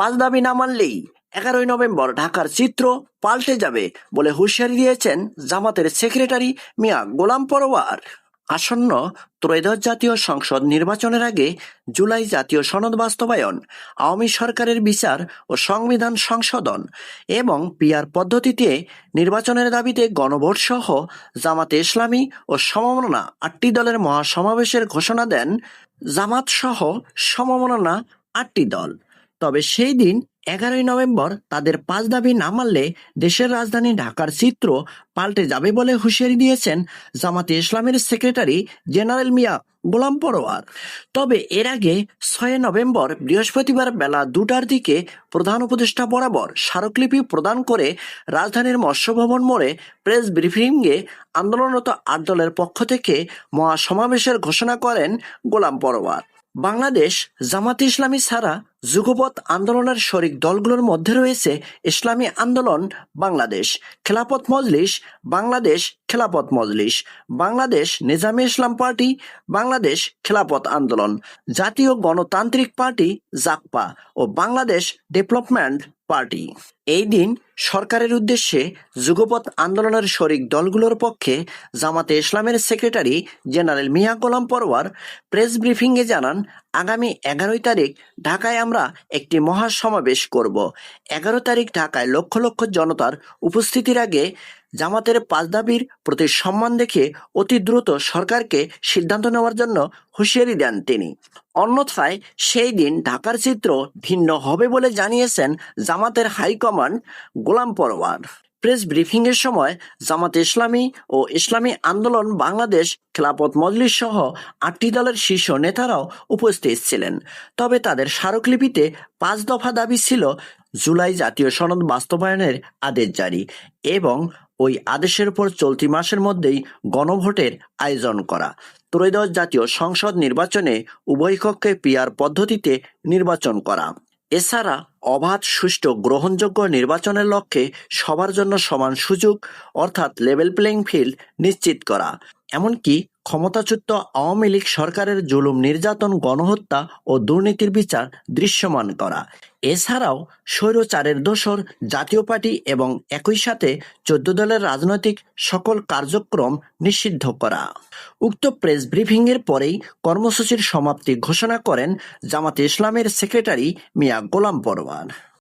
পাঁচ দাবি না মানলেই এগারোই নভেম্বর ঢাকার চিত্র পাল্টে যাবে বলে হুঁশিয়ারি দিয়েছেন জামাতের সেক্রেটারি মিয়া গোলাম পরোয়ার। আসন্ন ত্রয়োদশ জাতীয় সংসদ নির্বাচনের আগে জুলাই জাতীয় সনদ বাস্তবায়ন, আওয়ামী সরকারের বিচার ও সংবিধান সংশোধন এবং পিয়ার পদ্ধতিতে নির্বাচনের দাবিতে গণভোট সহ জামাতে ইসলামী ও সমমনা আটটি দলের মহাসমাবেশের ঘোষণা দেন জামাত সহ সমমনা আটটি দল। তবে সেই দিন এগারোই নভেম্বর তাদের পাঁচ দাবি না মানলে দেশের রাজধানী ঢাকার চিত্র পাল্টে যাবে বলে হুঁশিয়ারি দিয়েছেন জামাতে ইসলামের সেক্রেটারি জেনারেল মিয়া গোলাম পরোয়ার। তবে এর আগে ছয় নভেম্বর বৃহস্পতিবার বেলা দুটার দিকে প্রধান উপদেষ্টা বরাবর স্মারকলিপি প্রদান করে রাজধানীর মৎস্যভবন মোড়ে প্রেস ব্রিফিংয়ে আন্দোলনরত আট দলের পক্ষ থেকে মহাসমাবেশের ঘোষণা করেন গোলাম পরোয়ার। বাংলাদেশ জামাত ইসলামী ছাড়া যুগপৎ আন্দোলনের শরিক দলগুলোর মধ্যে রয়েছে ইসলামী আন্দোলন বাংলাদেশ, খেলাপথ মজলিস, বাংলাদেশ খেলাপথ মজলিস, বাংলাদেশ নিজামী ইসলাম পার্টি, বাংলাদেশ খেলাপথ আন্দোলন, জাতীয় গণতান্ত্রিক পার্টি জাকপা ও বাংলাদেশ ডেভেলপমেন্ট পার্টি। এই দিন সরকারের উদ্দেশ্যে যুগপৎ আন্দোলনের শরিক দলগুলোর পক্ষে জামাতে ইসলামের secretary general Mia Golam Parwar press ব্রিফিংয়ে জানান, আগামী এগারোই তারিখ ঢাকায় আমরা একটি মহা সমাবেশ করব। এগারো তারিখ ঢাকায় লক্ষ লক্ষ জনতার উপস্থিতির আগে জামাতের পাঁচ দাবির প্রতি সম্মান দেখে অতি দ্রুত সরকারকে সিদ্ধান্ত নেওয়ার জন্য হুঁশিয়ারি দেন তিনি। অন্যথায় সেই দিন ঢাকার চিত্র ভিন্ন হবে বলে জানিয়েছেন জামাতের high command Golam Parwar. Press briefing এর সময় জামাত ইসলামী ও ইসলামী আন্দোলন বাংলাদেশ খেলাপথ মজলিস সহ আটটি দলের শীর্ষ নেতারাও উপস্থিত ছিলেন। তবে তাদের স্মারকলিপিতে পাঁচ দফা দাবি ছিল জুলাই জাতীয় সনদ বাস্তবায়নের আদেশ জারি এবং ওই আদেশের উপর চলতি মাসের মধ্যেই গণভোটের আয়োজন করা। ত্রয়োদশ জাতীয় সংসদ নির্বাচনে উভয় কক্ষে পিয়ার পদ্ধতিতে নির্বাচন করা। এছাড়া অবাধ, সুষ্ঠু, গ্রহণযোগ্য নির্বাচনের লক্ষ্যে সবার জন্য সমান সুযোগ, অর্থাৎ লেভেল প্লেইং ফিল্ড নিশ্চিত করা। এমনকি ক্ষমতাচ্যুত আওয়ামী লীগ সরকারের জুলুম, নির্যাতন, গণহত্যা ও দুর্নীতির বিচার দৃশ্যমান করা। এছাড়াও স্বৈরচারের দোসর, জাতীয় পার্টি এবং একই সাথে চোদ্দ দলের রাজনৈতিক সকল কার্যক্রম নিষিদ্ধ করা। উক্ত প্রেস ব্রিফিং এর পরেই কর্মসূচির সমাপ্তি ঘোষণা করেন জামাতে ইসলামের সেক্রেটারি মিয়া গোলাম পরওয়ার।